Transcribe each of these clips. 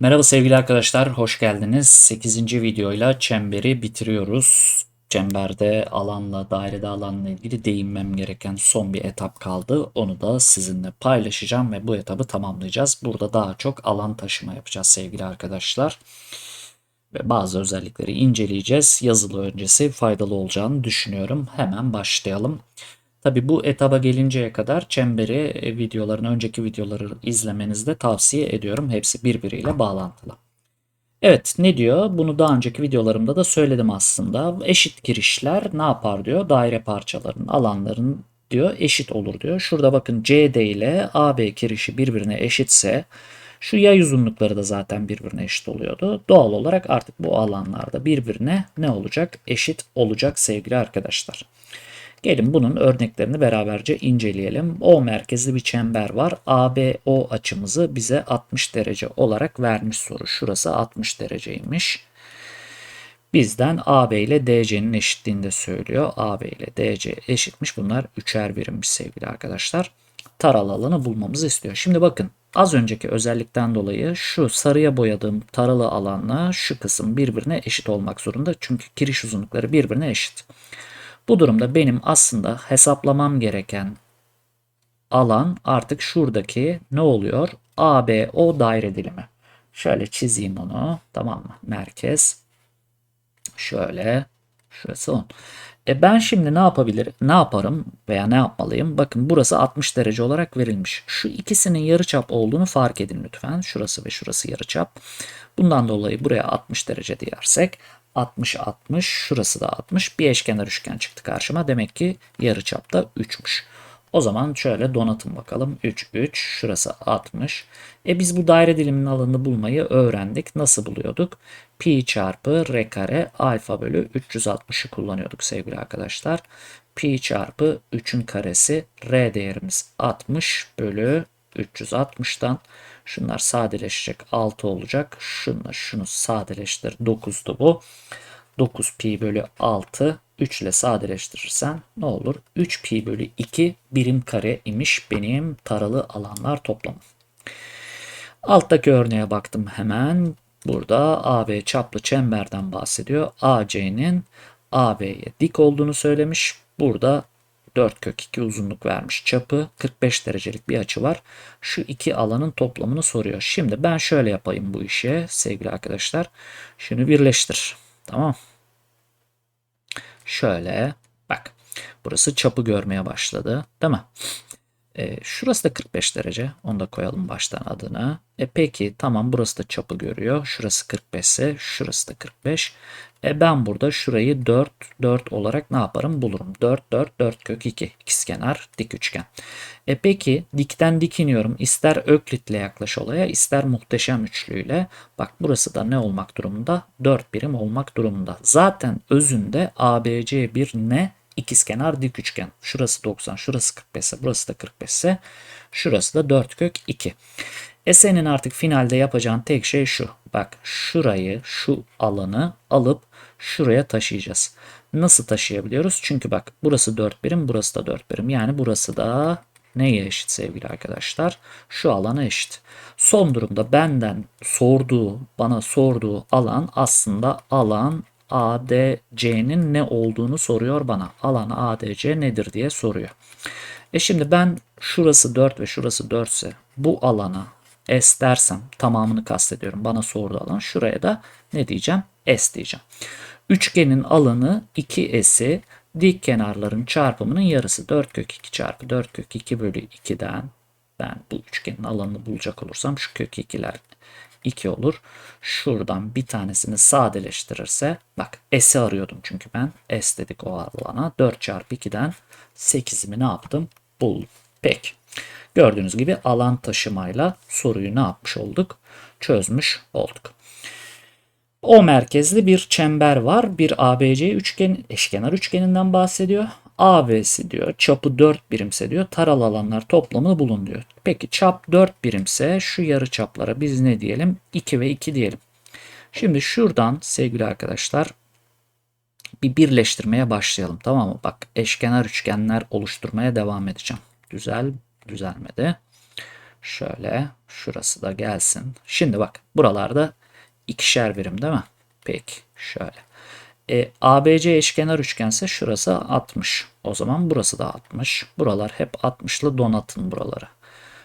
Merhaba sevgili arkadaşlar, hoş geldiniz. 8. videoyla çemberi bitiriyoruz. Çemberde alanla, dairede alanla ilgili değinmem gereken son bir etap kaldı. Onu da sizinle paylaşacağım ve bu etabı tamamlayacağız. Burada daha çok alan taşıma yapacağız sevgili arkadaşlar. Ve bazı özellikleri inceleyeceğiz. Yazılı öncesi faydalı olacağını düşünüyorum. Hemen başlayalım. Tabi bu etaba gelinceye kadar çemberi e, videoların önceki videoları izlemenizi de tavsiye ediyorum. Hepsi birbiriyle bağlantılı. Evet ne diyor? Bunu daha önceki videolarımda da söyledim aslında. Eşit girişler ne yapar diyor? Daire parçalarının alanların diyor eşit olur diyor. Şurada bakın CD ile AB girişi birbirine eşitse şu yay uzunlukları da zaten birbirine eşit oluyordu. Doğal olarak artık bu alanlarda birbirine ne olacak? Eşit olacak sevgili arkadaşlar. Gelin bunun örneklerini beraberce inceleyelim. O merkezli bir çember var. ABO açımızı bize 60 derece olarak vermiş soru. Şurası 60 dereceymiş. Bizden AB ile DC'nin eşitliğini de söylüyor. AB ile DC eşitmiş. Bunlar üçer birimmiş sevgili arkadaşlar. Taral alanı bulmamızı istiyor. Şimdi bakın az önceki özellikten dolayı şu sarıya boyadığım taralı alanla şu kısım birbirine eşit olmak zorunda. Çünkü giriş uzunlukları birbirine eşit. Bu durumda benim aslında hesaplamam gereken alan artık şuradaki ne oluyor? ABO daire dilimi. Şöyle çizeyim onu. Tamam mı? Merkez. Şöyle. Şurası 10. E ben şimdi ne yapabilirim? Ne yaparım veya ne yapmalıyım? Bakın burası 60 derece olarak verilmiş. Şu ikisinin yarıçap olduğunu fark edin lütfen. Şurası ve şurası yarıçap. Bundan dolayı buraya 60 derece diyersek 60 60 şurası da 60 bir eşkenar üçgen çıktı karşıma. Demek ki yarı çapta 3'müş. O zaman şöyle donatın bakalım. 3 3 şurası 60. E biz bu daire diliminin alanını bulmayı öğrendik. Nasıl buluyorduk? Pi çarpı r kare alfa bölü 360'ı kullanıyorduk sevgili arkadaşlar. Pi çarpı 3'ün karesi r değerimiz 60 bölü 360'dan Şunlar sadeleşecek 6 olacak. Şunla şunu sadeleştir 9'du bu. 9 pi bölü 6 3 ile sadeleştirirsen ne olur? 3 pi bölü 2 birim kare imiş benim taralı alanlar toplamı. Alttaki örneğe baktım hemen. Burada AB çaplı çemberden bahsediyor. AC'nin AB'ye dik olduğunu söylemiş. Burada 4 kök 2 uzunluk vermiş. Çapı 45 derecelik bir açı var. Şu iki alanın toplamını soruyor. Şimdi ben şöyle yapayım bu işe sevgili arkadaşlar. Şunu birleştir. Tamam. Şöyle bak. Burası çapı görmeye başladı. Değil mi? E, şurası da 45 derece. Onu da koyalım baştan adına. E peki tamam burası da çapı görüyor. Şurası 45 ise şurası da 45. E ben burada şurayı 4 4 olarak ne yaparım bulurum. 4 4 4 kök 2 ikizkenar dik üçgen. E peki dikten dik iniyorum. İster Öklit'le yaklaş olaya ister muhteşem üçlüyle. Bak burası da ne olmak durumunda? 4 birim olmak durumunda. Zaten özünde ABC bir ne? ikizkenar dik üçgen. Şurası 90, şurası 45 ise burası da 45 ise şurası da 4 kök 2. E senin artık finalde yapacağın tek şey şu. Bak şurayı, şu alanı alıp şuraya taşıyacağız. Nasıl taşıyabiliyoruz? Çünkü bak burası 4 birim, burası da 4 birim. Yani burası da neye eşit sevgili arkadaşlar? Şu alana eşit. Son durumda benden sorduğu, bana sorduğu alan aslında alan ADC'nin ne olduğunu soruyor bana. Alan ADC nedir diye soruyor. E şimdi ben şurası 4 ve şurası 4 ise bu alana S dersem tamamını kastediyorum. Bana sorduğu alan şuraya da ne diyeceğim? S diyeceğim. Üçgenin alanı 2S'i dik kenarların çarpımının yarısı 4 kök 2 çarpı 4 kök 2 bölü 2'den ben bu üçgenin alanını bulacak olursam şu kök 2'ler 2 olur. Şuradan bir tanesini sadeleştirirse bak S'i arıyordum çünkü ben S dedik o alana 4 çarpı 2'den 8'imi ne yaptım? Buldum. Peki. Gördüğünüz gibi alan taşımayla soruyu ne yapmış olduk? Çözmüş olduk. O merkezli bir çember var. Bir ABC üçgen, eşkenar üçgeninden bahsediyor. AB'si diyor çapı 4 birimse diyor taral alanlar toplamını bulun diyor. Peki çap 4 birimse şu yarı çaplara biz ne diyelim? 2 ve 2 diyelim. Şimdi şuradan sevgili arkadaşlar bir birleştirmeye başlayalım tamam mı? Bak eşkenar üçgenler oluşturmaya devam edeceğim. Güzel düzelmedi. Şöyle şurası da gelsin. Şimdi bak buralarda ikişer birim değil mi? Peki şöyle. E, ABC eşkenar üçgense şurası 60. O zaman burası da 60. Buralar hep 60'lı donatın buraları.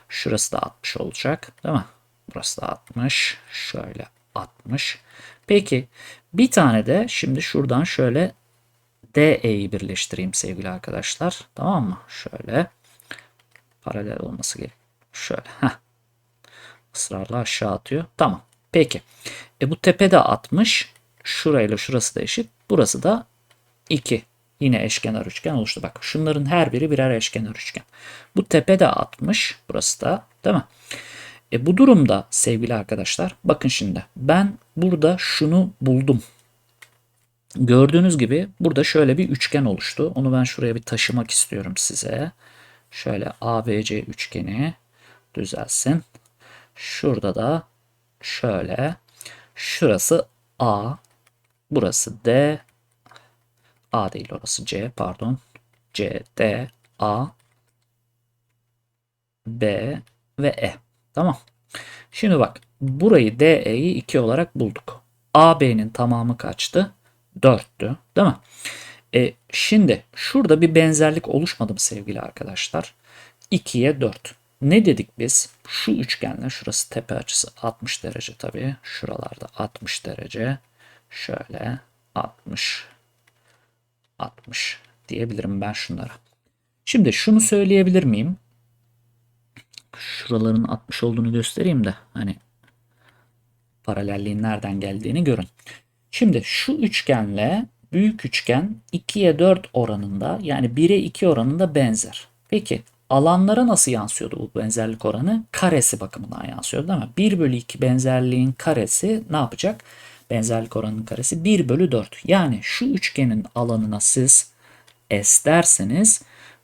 Şurası da 60 olacak değil mi? Burası da 60. Şöyle 60. Peki bir tane de şimdi şuradan şöyle DE'yi birleştireyim sevgili arkadaşlar. Tamam mı? Şöyle paralel olması gerek. Şöyle. Heh. Israrla aşağı atıyor. Tamam. Peki. E bu tepe de 60. Şurayla şurası da eşit. Burası da 2. Yine eşkenar üçgen oluştu. Bak şunların her biri birer eşkenar üçgen. Bu tepe de 60. Burası da değil mi? E bu durumda sevgili arkadaşlar bakın şimdi ben burada şunu buldum. Gördüğünüz gibi burada şöyle bir üçgen oluştu. Onu ben şuraya bir taşımak istiyorum size. Şöyle ABC üçgeni düzelsin. Şurada da şöyle şurası A, burası D, A değil orası C pardon. C, D, A, B ve E. Tamam. Şimdi bak burayı DE'yi 2 olarak bulduk. AB'nin tamamı kaçtı? 4'tü değil mi? E, şimdi şurada bir benzerlik oluşmadı mı sevgili arkadaşlar? 2'ye 4. Ne dedik biz? Şu üçgenle şurası tepe açısı 60 derece tabii. Şuralarda 60 derece. Şöyle 60 60 diyebilirim ben şunlara. Şimdi şunu söyleyebilir miyim? Şuraların 60 olduğunu göstereyim de hani paralelliğin nereden geldiğini görün. Şimdi şu üçgenle büyük üçgen 2'ye 4 oranında yani 1'e 2 oranında benzer. Peki alanlara nasıl yansıyordu bu benzerlik oranı? Karesi bakımından yansıyordu değil mi? 1 bölü 2 benzerliğin karesi ne yapacak? Benzerlik oranının karesi 1 bölü 4. Yani şu üçgenin alanına siz S derseniz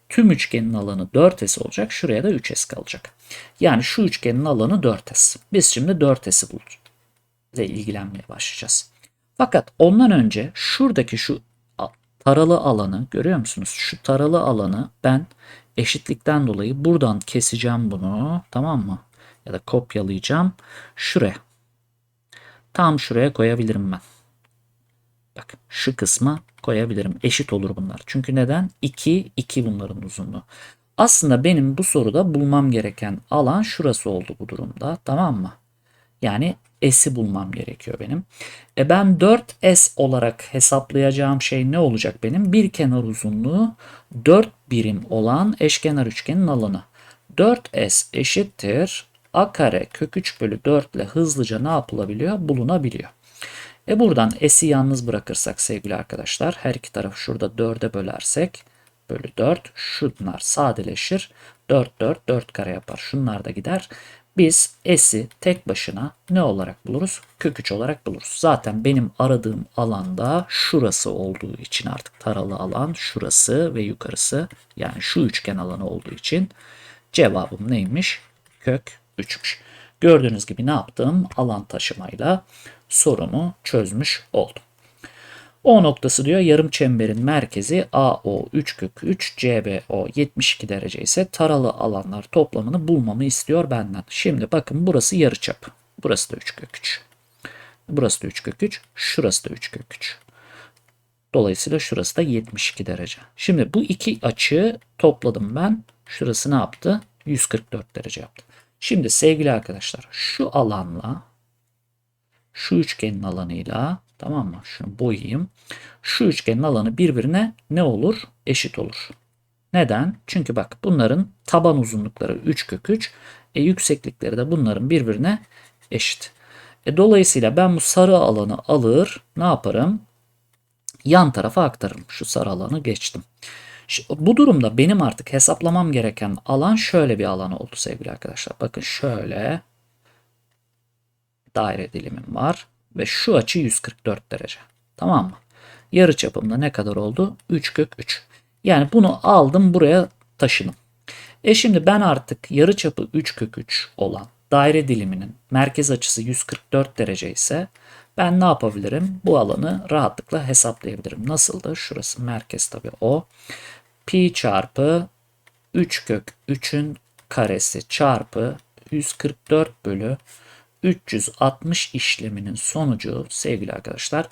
tüm üçgenin alanı 4S olacak. Şuraya da 3S kalacak. Yani şu üçgenin alanı 4S. Biz şimdi 4S'i bulacağız. Ve ilgilenmeye başlayacağız. Fakat ondan önce şuradaki şu taralı alanı görüyor musunuz? Şu taralı alanı ben eşitlikten dolayı buradan keseceğim bunu. Tamam mı? Ya da kopyalayacağım. Şuraya. Tam şuraya koyabilirim ben. Bak şu kısma koyabilirim. Eşit olur bunlar. Çünkü neden? 2, 2 bunların uzunluğu. Aslında benim bu soruda bulmam gereken alan şurası oldu bu durumda. Tamam mı? Yani s'i bulmam gerekiyor benim. E ben 4s olarak hesaplayacağım şey ne olacak benim? Bir kenar uzunluğu 4 birim olan eşkenar üçgenin alanı. 4s eşittir a kare kök 3 bölü 4 ile hızlıca ne yapılabiliyor? Bulunabiliyor. E buradan s'i yalnız bırakırsak sevgili arkadaşlar her iki tarafı şurada 4'e bölersek bölü 4 şunlar sadeleşir. 4 4 4 kare yapar. Şunlar da gider. Biz s'i tek başına ne olarak buluruz? Kök 3 olarak buluruz. Zaten benim aradığım alanda şurası olduğu için artık taralı alan şurası ve yukarısı yani şu üçgen alanı olduğu için cevabım neymiş? Kök 3'müş. Gördüğünüz gibi ne yaptım? Alan taşımayla sorumu çözmüş oldum. O noktası diyor yarım çemberin merkezi AO 3 kök 3 CBO 72 derece ise taralı alanlar toplamını bulmamı istiyor benden. Şimdi bakın burası yarıçap. Burası da 3 kök 3. Burası da 3 kök 3. Şurası da 3 kök 3. Dolayısıyla şurası da 72 derece. Şimdi bu iki açıyı topladım ben. Şurası ne yaptı? 144 derece yaptı. Şimdi sevgili arkadaşlar şu alanla şu üçgenin alanıyla tamam mı? Şunu boyayayım. Şu üçgenin alanı birbirine ne olur? Eşit olur. Neden? Çünkü bak bunların taban uzunlukları 3 kök 3. E, yükseklikleri de bunların birbirine eşit. E, dolayısıyla ben bu sarı alanı alır ne yaparım? Yan tarafa aktarırım. Şu sarı alanı geçtim. Şimdi, bu durumda benim artık hesaplamam gereken alan şöyle bir alan oldu sevgili arkadaşlar. Bakın şöyle daire dilimim var ve şu açı 144 derece. Tamam mı? Yarı çapımda ne kadar oldu? 3 kök 3. Yani bunu aldım buraya taşıdım. E şimdi ben artık yarı çapı 3 kök 3 olan daire diliminin merkez açısı 144 derece ise ben ne yapabilirim? Bu alanı rahatlıkla hesaplayabilirim. Nasıldı? Şurası merkez tabii o. Pi çarpı 3 kök 3'ün karesi çarpı 144 bölü 360 işleminin sonucu sevgili arkadaşlar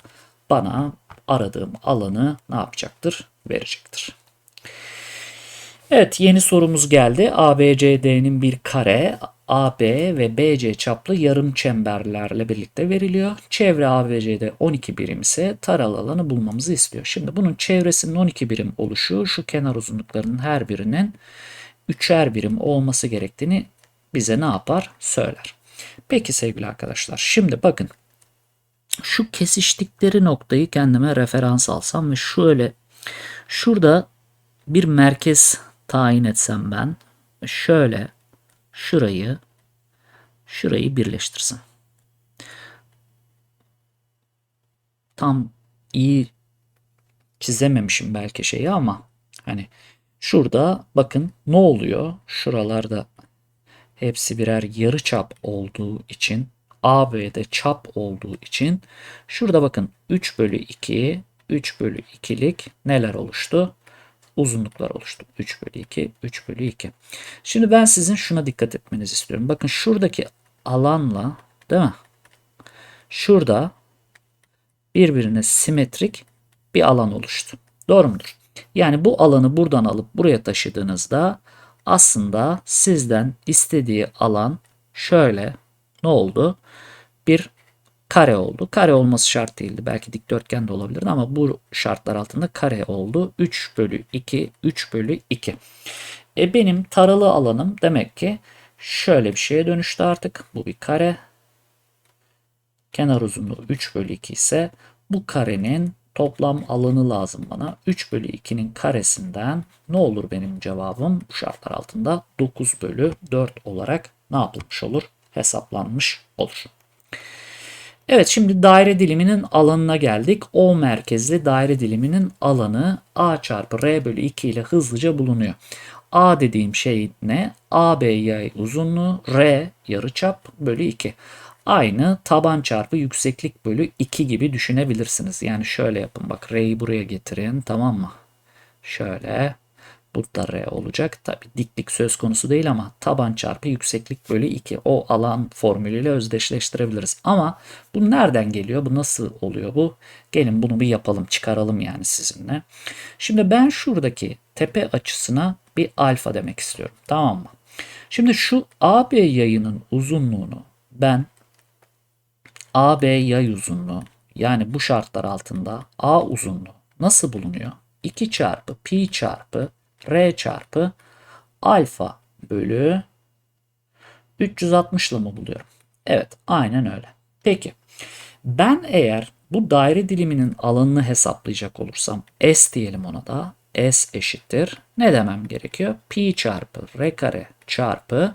bana aradığım alanı ne yapacaktır? Verecektir. Evet yeni sorumuz geldi. ABCD'nin bir kare AB ve BC çaplı yarım çemberlerle birlikte veriliyor. Çevre ABCD 12 birim ise taralı alanı bulmamızı istiyor. Şimdi bunun çevresinin 12 birim oluşu şu kenar uzunluklarının her birinin üçer birim olması gerektiğini bize ne yapar? Söyler. Peki sevgili arkadaşlar şimdi bakın şu kesiştikleri noktayı kendime referans alsam ve şöyle şurada bir merkez tayin etsem ben şöyle şurayı şurayı birleştirsem. Tam iyi çizememişim belki şeyi ama hani şurada bakın ne oluyor? Şuralarda hepsi birer yarı çap olduğu için AB'de çap olduğu için şurada bakın 3 bölü 2 3 bölü 2'lik neler oluştu? Uzunluklar oluştu. 3 bölü 2 3 bölü 2. Şimdi ben sizin şuna dikkat etmenizi istiyorum. Bakın şuradaki alanla değil mi? Şurada birbirine simetrik bir alan oluştu. Doğru mudur? Yani bu alanı buradan alıp buraya taşıdığınızda aslında sizden istediği alan şöyle ne oldu? Bir kare oldu. Kare olması şart değildi. Belki dikdörtgen de olabilirdi ama bu şartlar altında kare oldu. 3 bölü 2, 3 bölü 2. E benim taralı alanım demek ki şöyle bir şeye dönüştü artık. Bu bir kare. Kenar uzunluğu 3 bölü 2 ise bu karenin toplam alanı lazım bana. 3 bölü 2'nin karesinden ne olur benim cevabım? Bu şartlar altında 9 bölü 4 olarak ne yapılmış olur? Hesaplanmış olur. Evet şimdi daire diliminin alanına geldik. O merkezli daire diliminin alanı A çarpı R bölü 2 ile hızlıca bulunuyor. A dediğim şey ne? AB yay uzunluğu R yarıçap bölü 2. Aynı taban çarpı yükseklik bölü 2 gibi düşünebilirsiniz. Yani şöyle yapın bak R'yi buraya getirin tamam mı? Şöyle bu da R olacak. Tabi diklik söz konusu değil ama taban çarpı yükseklik bölü 2. O alan formülüyle özdeşleştirebiliriz. Ama bu nereden geliyor? Bu nasıl oluyor bu? Gelin bunu bir yapalım. Çıkaralım yani sizinle. Şimdi ben şuradaki tepe açısına bir alfa demek istiyorum. Tamam mı? Şimdi şu AB yayının uzunluğunu ben AB yay uzunluğu yani bu şartlar altında A uzunluğu nasıl bulunuyor? 2 çarpı pi çarpı R çarpı alfa bölü 360 ile mı buluyorum? Evet aynen öyle. Peki ben eğer bu daire diliminin alanını hesaplayacak olursam S diyelim ona da S eşittir. Ne demem gerekiyor? Pi çarpı R kare çarpı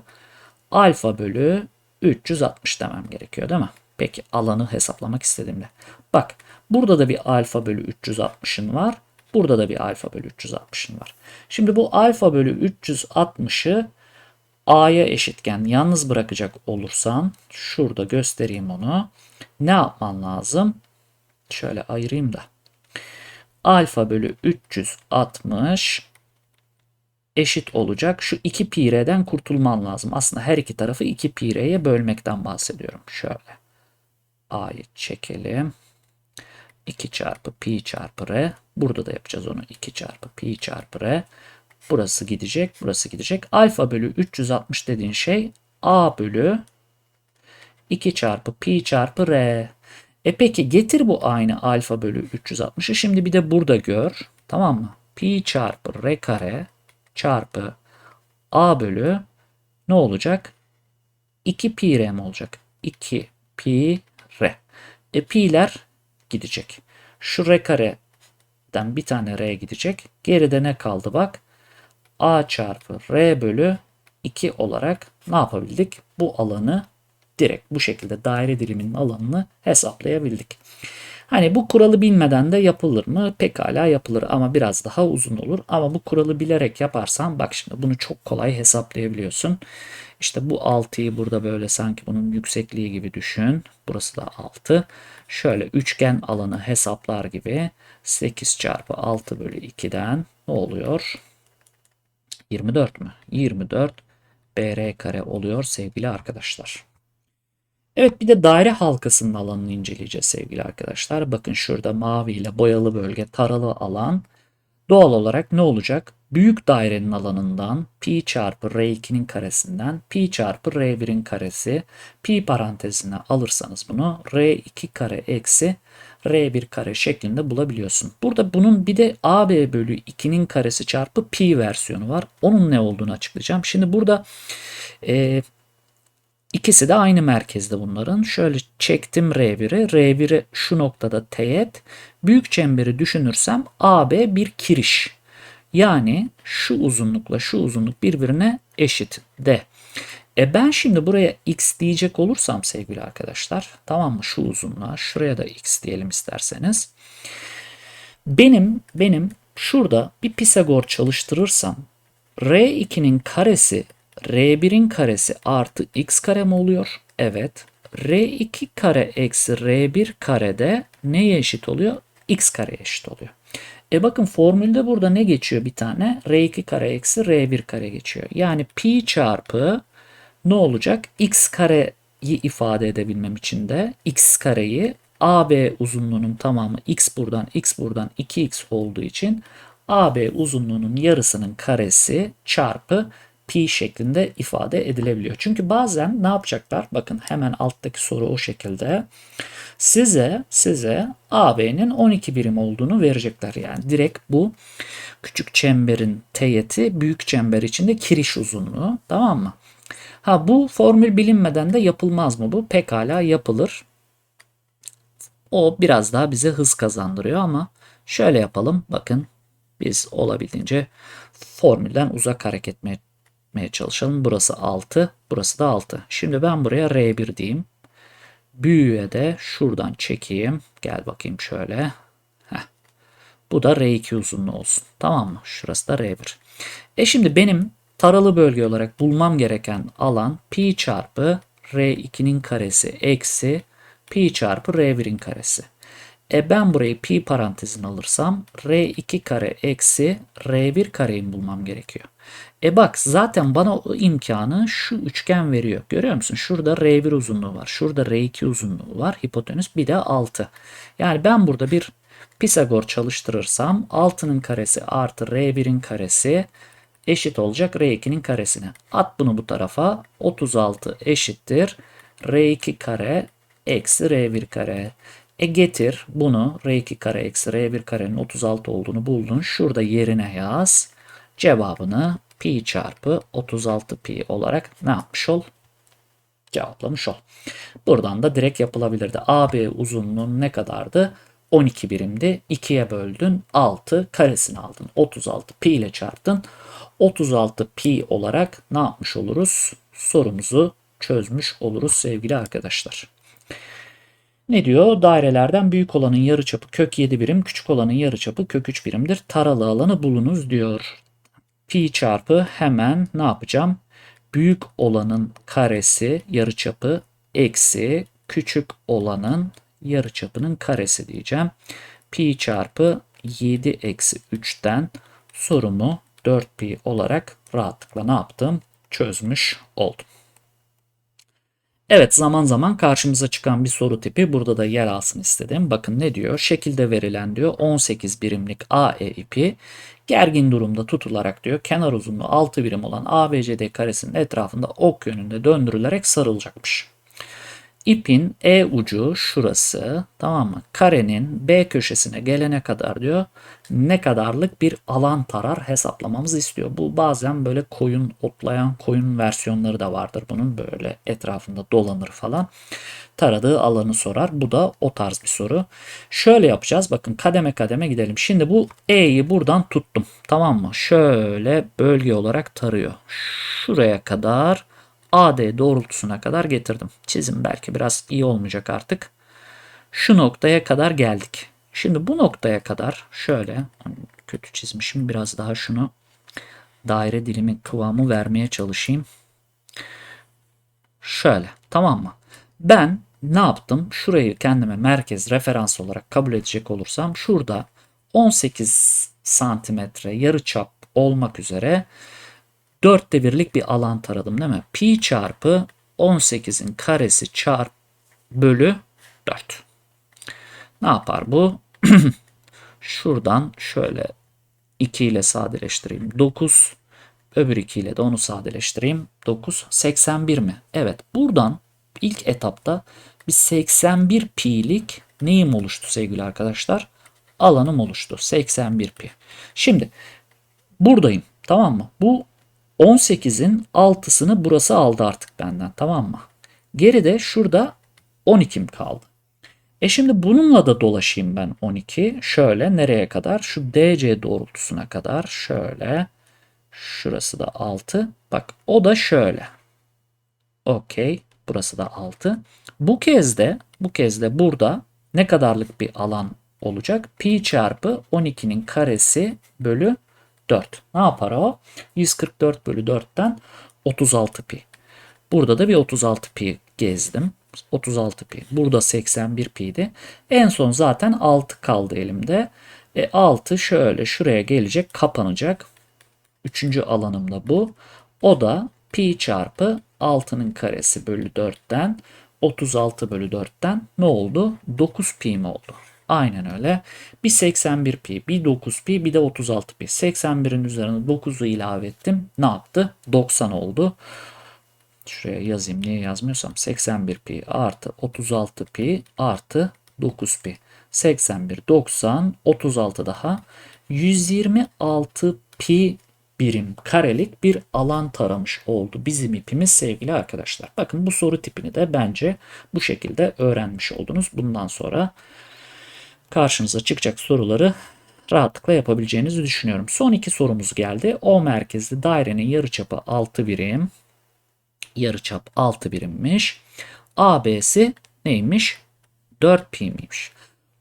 alfa bölü 360 demem gerekiyor değil mi? Peki alanı hesaplamak istediğimde. Bak burada da bir alfa bölü 360'ın var. Burada da bir alfa bölü 360'ın var. Şimdi bu alfa bölü 360'ı a'ya eşitken yalnız bırakacak olursan şurada göstereyim onu. Ne yapman lazım? Şöyle ayırayım da. Alfa bölü 360 eşit olacak. Şu 2 pi r'den kurtulman lazım. Aslında her iki tarafı 2 pi r'ye bölmekten bahsediyorum. Şöyle. A'yı çekelim. 2 çarpı pi çarpı r. Burada da yapacağız onu. 2 çarpı pi çarpı r. Burası gidecek, burası gidecek. Alfa bölü 360 dediğin şey a bölü 2 çarpı pi çarpı r. E peki getir bu aynı alfa bölü 360'ı. Şimdi bir de burada gör. Tamam mı? Pi çarpı r kare çarpı a bölü ne olacak? 2 pi r mi olacak? 2 pi. E pi'ler gidecek. Şu r kareden bir tane r gidecek. Geride ne kaldı bak? a çarpı r bölü 2 olarak ne yapabildik? Bu alanı direkt bu şekilde daire diliminin alanını hesaplayabildik. Hani bu kuralı bilmeden de yapılır mı? Pekala yapılır ama biraz daha uzun olur. Ama bu kuralı bilerek yaparsan bak şimdi bunu çok kolay hesaplayabiliyorsun. İşte bu 6'yı burada böyle sanki bunun yüksekliği gibi düşün. Burası da 6. Şöyle üçgen alanı hesaplar gibi 8 çarpı 6 bölü 2'den ne oluyor? 24 mü? 24 BR kare oluyor sevgili arkadaşlar. Evet bir de daire halkasının alanını inceleyeceğiz sevgili arkadaşlar. Bakın şurada mavi ile boyalı bölge taralı alan doğal olarak ne olacak? Büyük dairenin alanından pi çarpı r2'nin karesinden pi çarpı r1'in karesi pi parantezine alırsanız bunu r2 kare eksi r1 kare şeklinde bulabiliyorsun. Burada bunun bir de ab bölü 2'nin karesi çarpı pi versiyonu var. Onun ne olduğunu açıklayacağım. Şimdi burada e, ikisi de aynı merkezde bunların. Şöyle çektim R1'i. R1'i şu noktada teğet. Büyük çemberi düşünürsem AB bir kiriş. Yani şu uzunlukla şu uzunluk birbirine eşit de. E ben şimdi buraya x diyecek olursam sevgili arkadaşlar tamam mı şu uzunluğa şuraya da x diyelim isterseniz. Benim benim şurada bir Pisagor çalıştırırsam R2'nin karesi R1'in karesi artı x kare mi oluyor? Evet. R2 kare eksi R1 kare de neye eşit oluyor? X kareye eşit oluyor. E bakın formülde burada ne geçiyor bir tane? R2 kare eksi R1 kare geçiyor. Yani pi çarpı ne olacak? X kareyi ifade edebilmem için de x kareyi AB uzunluğunun tamamı x buradan x buradan 2x olduğu için AB uzunluğunun yarısının karesi çarpı pi şeklinde ifade edilebiliyor. Çünkü bazen ne yapacaklar? Bakın hemen alttaki soru o şekilde. Size size AB'nin 12 birim olduğunu verecekler. Yani direkt bu küçük çemberin teğeti büyük çember içinde kiriş uzunluğu. Tamam mı? Ha bu formül bilinmeden de yapılmaz mı bu? Pekala yapılır. O biraz daha bize hız kazandırıyor ama şöyle yapalım. Bakın biz olabildiğince formülden uzak hareket etmeye çalışalım. Burası 6, burası da 6. Şimdi ben buraya R1 diyeyim. Büyüğe de şuradan çekeyim. Gel bakayım şöyle. Heh. Bu da R2 uzunluğu olsun. Tamam mı? Şurası da R1. E şimdi benim taralı bölge olarak bulmam gereken alan pi çarpı R2'nin karesi eksi pi çarpı R1'in karesi. E ben burayı pi parantezine alırsam R2 kare eksi R1 kareyi bulmam gerekiyor. E bak zaten bana o imkanı şu üçgen veriyor. Görüyor musun? Şurada R1 uzunluğu var. Şurada R2 uzunluğu var. Hipotenüs bir de 6. Yani ben burada bir Pisagor çalıştırırsam 6'nın karesi artı R1'in karesi eşit olacak R2'nin karesine. At bunu bu tarafa. 36 eşittir. R2 kare eksi R1 kare. E getir bunu R2 kare eksi R1 karenin 36 olduğunu buldun. Şurada yerine yaz. Cevabını pi çarpı 36 pi olarak ne yapmış ol? Cevaplamış ol. Buradan da direkt yapılabilirdi. AB uzunluğun ne kadardı? 12 birimdi. 2'ye böldün 6 karesini aldın. 36 pi ile çarptın. 36 pi olarak ne yapmış oluruz? Sorumuzu çözmüş oluruz sevgili arkadaşlar. Ne diyor? Dairelerden büyük olanın yarıçapı kök 7 birim, küçük olanın yarıçapı kök 3 birimdir. Taralı alanı bulunuz diyor. Pi çarpı hemen ne yapacağım? Büyük olanın karesi yarıçapı eksi küçük olanın yarıçapının karesi diyeceğim. Pi çarpı 7 eksi 3'ten sorumu 4pi olarak rahatlıkla ne yaptım? Çözmüş oldum. Evet zaman zaman karşımıza çıkan bir soru tipi burada da yer alsın istedim. Bakın ne diyor? Şekilde verilen diyor 18 birimlik AE ipi gergin durumda tutularak diyor kenar uzunluğu 6 birim olan ABCD karesinin etrafında ok yönünde döndürülerek sarılacakmış. İpin E ucu şurası tamam mı? Karenin B köşesine gelene kadar diyor ne kadarlık bir alan tarar hesaplamamızı istiyor. Bu bazen böyle koyun otlayan koyun versiyonları da vardır bunun böyle etrafında dolanır falan. Taradığı alanı sorar. Bu da o tarz bir soru. Şöyle yapacağız. Bakın kademe kademe gidelim. Şimdi bu E'yi buradan tuttum. Tamam mı? Şöyle bölge olarak tarıyor. Şuraya kadar AD doğrultusuna kadar getirdim. Çizim belki biraz iyi olmayacak artık. Şu noktaya kadar geldik. Şimdi bu noktaya kadar şöyle kötü çizmişim. Biraz daha şunu daire dilimi kıvamı vermeye çalışayım. Şöyle tamam mı? Ben ne yaptım? Şurayı kendime merkez referans olarak kabul edecek olursam şurada 18 santimetre yarı çap olmak üzere 4'te birlik bir alan taradım değil mi? Pi çarpı 18'in karesi çarp bölü 4. Ne yapar bu? Şuradan şöyle 2 ile sadeleştireyim. 9. Öbür 2 ile de onu sadeleştireyim. 9. 81 mi? Evet. Buradan ilk etapta bir 81 pi'lik neyim oluştu sevgili arkadaşlar? Alanım oluştu. 81 pi. Şimdi buradayım. Tamam mı? Bu 18'in 6'sını burası aldı artık benden. Tamam mı? Geride şurada 12'm kaldı. E şimdi bununla da dolaşayım ben 12. Şöyle nereye kadar? Şu DC doğrultusuna kadar. Şöyle. Şurası da 6. Bak o da şöyle. Okey. Burası da 6. Bu kez de bu kez de burada ne kadarlık bir alan olacak? Pi çarpı 12'nin karesi bölü 4. Ne yapar o? 144 bölü 4'ten 36 pi. Burada da bir 36 pi gezdim. 36 pi. Burada 81 pi'ydi. En son zaten 6 kaldı elimde. E 6 şöyle şuraya gelecek kapanacak. Üçüncü alanım da bu. O da pi çarpı 6'nın karesi bölü 4'ten 36 bölü 4'ten ne oldu? 9 pi mi oldu? Aynen öyle. Bir 81 pi, bir 9 pi, bir de 36 pi. 81'in üzerine 9'u ilave ettim. Ne yaptı? 90 oldu. Şuraya yazayım. Niye yazmıyorsam 81 pi artı 36 pi artı 9 pi. 81, 90, 36 daha. 126 pi birim karelik bir alan taramış oldu bizim ipimiz sevgili arkadaşlar. Bakın bu soru tipini de bence bu şekilde öğrenmiş oldunuz. Bundan sonra karşınıza çıkacak soruları rahatlıkla yapabileceğinizi düşünüyorum. Son iki sorumuz geldi. O merkezli dairenin yarıçapı 6 birim. Yarıçap 6 birimmiş. AB'si neymiş? 4 pi miymiş?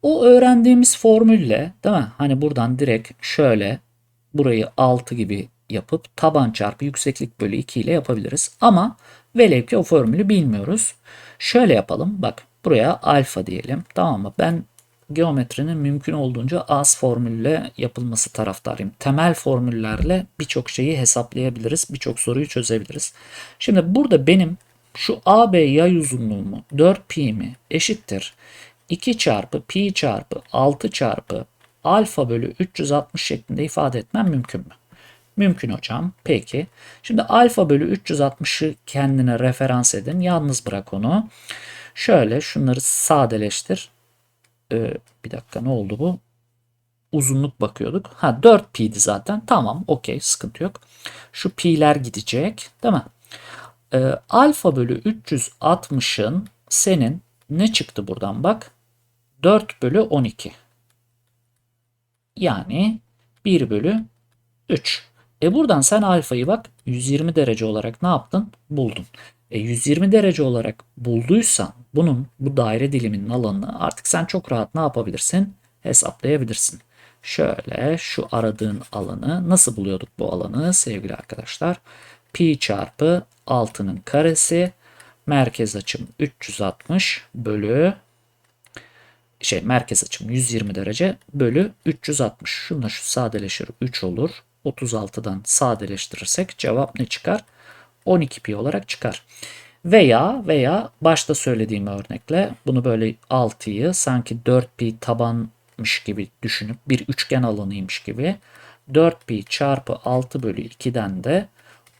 O öğrendiğimiz formülle değil mi? Hani buradan direkt şöyle burayı 6 gibi yapıp taban çarpı yükseklik bölü 2 ile yapabiliriz. Ama velev ki o formülü bilmiyoruz. Şöyle yapalım. Bak buraya alfa diyelim. Tamam mı? Ben geometrinin mümkün olduğunca az formülle yapılması taraftarıyım. Temel formüllerle birçok şeyi hesaplayabiliriz. Birçok soruyu çözebiliriz. Şimdi burada benim şu AB yay uzunluğumu 4 pi mi eşittir 2 çarpı pi çarpı 6 çarpı alfa bölü 360 şeklinde ifade etmem mümkün mü? Mümkün hocam. Peki. Şimdi alfa bölü 360'ı kendine referans edin. Yalnız bırak onu. Şöyle şunları sadeleştir. Ee, bir dakika ne oldu bu? Uzunluk bakıyorduk. Ha 4 pi'di zaten. Tamam okey sıkıntı yok. Şu pi'ler gidecek değil mi? Ee, alfa bölü 360'ın senin ne çıktı buradan bak? 4 bölü 12. Yani 1 bölü 3. E buradan sen alfayı bak 120 derece olarak ne yaptın? Buldun. E 120 derece olarak bulduysan bunun bu daire diliminin alanını artık sen çok rahat ne yapabilirsin? Hesaplayabilirsin. Şöyle şu aradığın alanı nasıl buluyorduk bu alanı sevgili arkadaşlar? Pi çarpı 6'nın karesi merkez açım 360 bölü şey merkez açım 120 derece bölü 360. Şunla şu sadeleşir 3 olur. 36'dan sadeleştirirsek cevap ne çıkar? 12 pi olarak çıkar. Veya veya başta söylediğim örnekle bunu böyle 6'yı sanki 4 pi tabanmış gibi düşünüp bir üçgen alanıymış gibi 4 pi çarpı 6 bölü 2'den de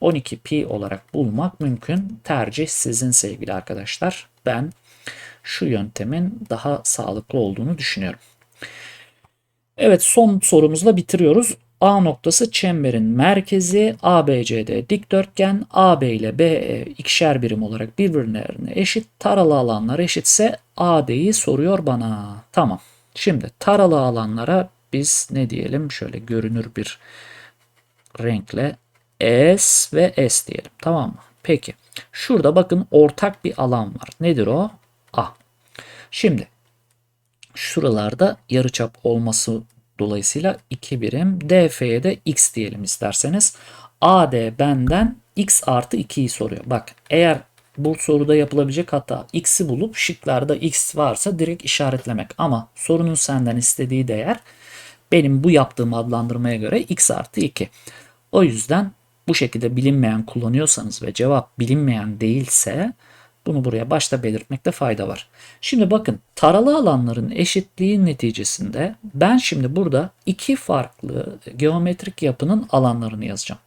12 pi olarak bulmak mümkün. Tercih sizin sevgili arkadaşlar. Ben şu yöntemin daha sağlıklı olduğunu düşünüyorum. Evet son sorumuzla bitiriyoruz. A noktası çemberin merkezi ABCD dikdörtgen AB ile BE ikişer birim olarak birbirlerine eşit taralı alanlar eşitse AD'yi soruyor bana. Tamam. Şimdi taralı alanlara biz ne diyelim şöyle görünür bir renkle S ve S diyelim. Tamam mı? Peki. Şurada bakın ortak bir alan var. Nedir o? A. Şimdi şuralarda yarıçap olması dolayısıyla 2 birim. DF'ye de x diyelim isterseniz. AD benden x artı 2'yi soruyor. Bak eğer bu soruda yapılabilecek hata x'i bulup şıklarda x varsa direkt işaretlemek. Ama sorunun senden istediği değer benim bu yaptığım adlandırmaya göre x artı 2. O yüzden bu şekilde bilinmeyen kullanıyorsanız ve cevap bilinmeyen değilse bunu buraya başta belirtmekte fayda var. Şimdi bakın taralı alanların eşitliği neticesinde ben şimdi burada iki farklı geometrik yapının alanlarını yazacağım.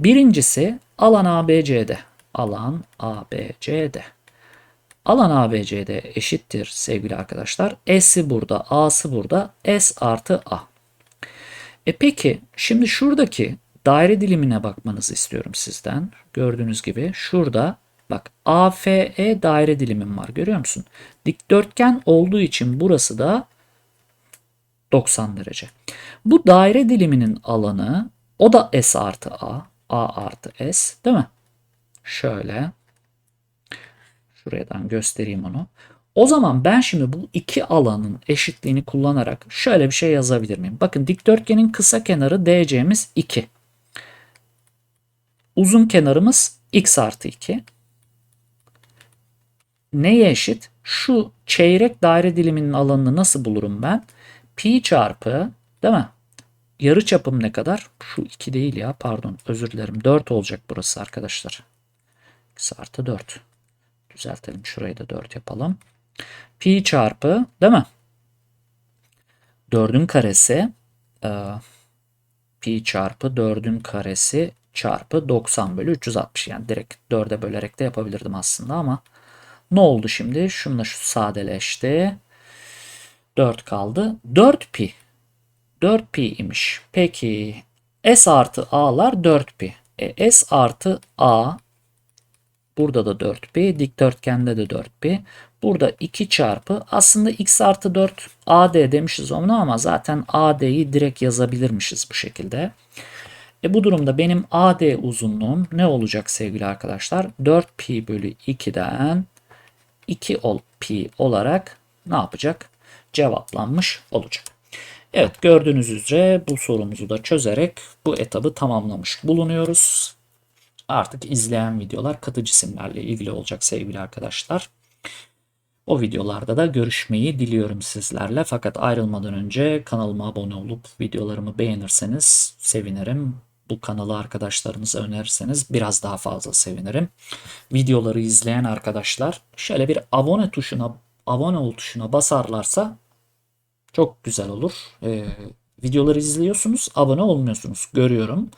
Birincisi alan ABCD. Alan ABCD. Alan ABCD eşittir sevgili arkadaşlar. S'i burada, A'sı burada. S artı A. E peki şimdi şuradaki daire dilimine bakmanızı istiyorum sizden. Gördüğünüz gibi şurada bak AFE daire dilimim var görüyor musun? Dikdörtgen olduğu için burası da 90 derece. Bu daire diliminin alanı o da S artı A. A artı S değil mi? Şöyle. Şuradan göstereyim onu. O zaman ben şimdi bu iki alanın eşitliğini kullanarak şöyle bir şey yazabilir miyim? Bakın dikdörtgenin kısa kenarı DC'miz 2. Uzun kenarımız x artı 2. Neye eşit? Şu çeyrek daire diliminin alanını nasıl bulurum ben? Pi çarpı değil mi? Yarı çapım ne kadar? Şu 2 değil ya pardon özür dilerim. 4 olacak burası arkadaşlar. x artı 4. Düzeltelim şurayı da 4 yapalım. Pi çarpı değil mi? 4'ün karesi e, pi çarpı 4'ün karesi çarpı 90 bölü 360. Yani direkt 4'e bölerek de yapabilirdim aslında ama ne oldu şimdi? Şununla şu sadeleşti. 4 kaldı. 4 pi. 4 pi imiş. Peki S artı A'lar 4 pi. E, S artı A Burada da 4pi. Dikdörtgende de 4pi. Burada 2 çarpı aslında x artı 4 AD demişiz onu ama zaten AD'yi direkt yazabilirmişiz bu şekilde. E bu durumda benim AD uzunluğum ne olacak sevgili arkadaşlar? 4 pi bölü 2'den 2 ol pi olarak ne yapacak? Cevaplanmış olacak. Evet gördüğünüz üzere bu sorumuzu da çözerek bu etabı tamamlamış bulunuyoruz. Artık izleyen videolar katı cisimlerle ilgili olacak sevgili arkadaşlar. O videolarda da görüşmeyi diliyorum sizlerle. Fakat ayrılmadan önce kanalıma abone olup videolarımı beğenirseniz sevinirim. Bu kanalı arkadaşlarınıza önerirseniz biraz daha fazla sevinirim. Videoları izleyen arkadaşlar şöyle bir abone tuşuna abone ol tuşuna basarlarsa çok güzel olur. Ee, videoları izliyorsunuz, abone olmuyorsunuz. Görüyorum.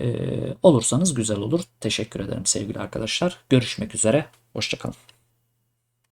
Ee, olursanız güzel olur. Teşekkür ederim sevgili arkadaşlar. Görüşmek üzere. Hoşçakalın.